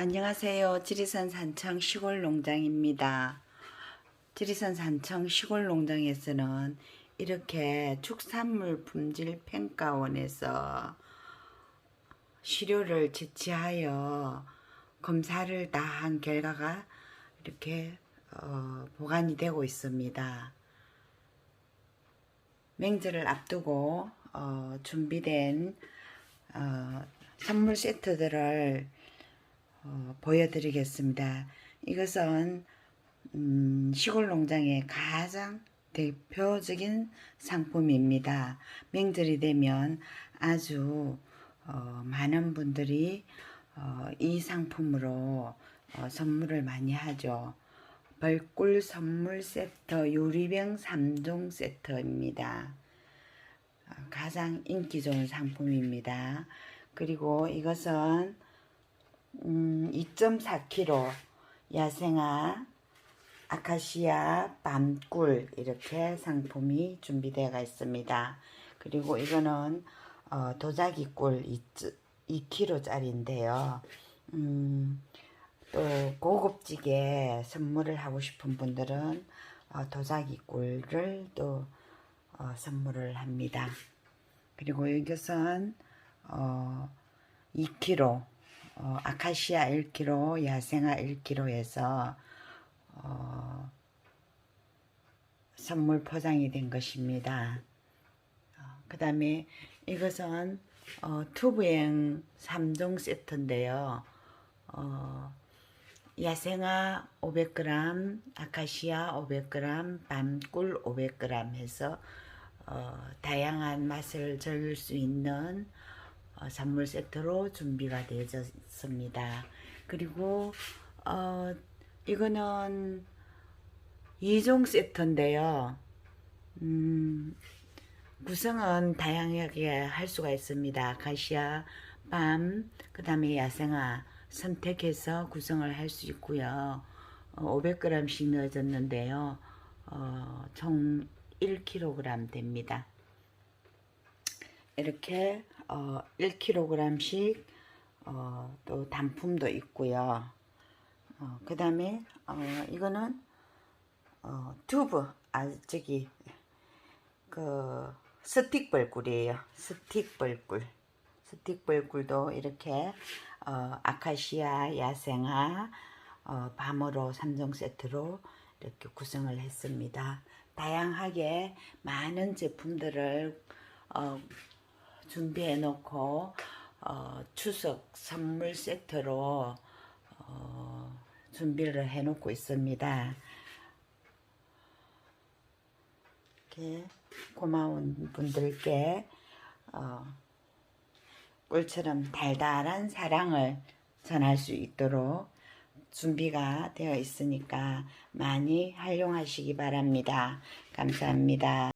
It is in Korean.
안녕하세요. 지리산 산청 시골 농장입니다. 지리산 산청 시골 농장에서는 이렇게 축산물 품질 평가원에서 시료를 채취하여 검사를 다 한 결과가 이렇게 어, 보관이 되고 있습니다. 맹절을 앞두고 어, 준비된 어, 선물 세트들을 어, 보여드리겠습니다. 이것은 음, 시골 농장의 가장 대표적인 상품입니다. 명절이 되면 아주 어, 많은 분들이 어, 이 상품으로 어, 선물을 많이 하죠. 벌꿀 선물 세트 유리병 3종 세트입니다. 어, 가장 인기 좋은 상품입니다. 그리고 이것은 음, 2.4kg 야생화 아카시아 밤꿀 이렇게 상품이 준비되어 있습니다. 그리고 이거는 어, 도자기 꿀 2kg짜리인데요. 음, 또 고급지게 선물을 하고 싶은 분들은 어, 도자기 꿀을 또 어, 선물을 합니다. 그리고 이것은 어, 2kg 어, 아카시아 1kg, 야생화 1kg에서 어, 선물 포장이 된 것입니다. 그 다음에 이것은 어, 투브행 3종 세트인데요. 어, 야생화 500g, 아카시아 500g, 밤꿀 500g 해서 어, 다양한 맛을 즐길 수 있는 어, 선물 세트로 준비가 되어졌습니다. 그리고 어, 이거는 2종 세트인데요. 음, 구성은 다양하게 할 수가 있습니다. 가시아, 밤, 그 다음에 야생화 선택해서 구성을 할 수 있고요. 어, 500g씩 넣어졌는데요. 어, 총 1kg 됩니다. 이렇게 어, 1kg씩 어, 또 단품도 있고요. 어, 그 다음에 어, 이거는 어, 튜브 아 저기 그 스틱 벌꿀이에요. 스틱 벌꿀. 스틱 벌꿀도 이렇게 어, 아카시아 야생화 어, 밤으로 3종 세트로 이렇게 구성을 했습니다. 다양하게 많은 제품들을 어, 준비해 놓고 어, 추석 선물 세트로 어, 준비를 해 놓고 있습니다. 이렇게 고마운 분들께 어, 꿀처럼 달달한 사랑을 전할 수 있도록 준비가 되어 있으니까 많이 활용하시기 바랍니다. 감사합니다.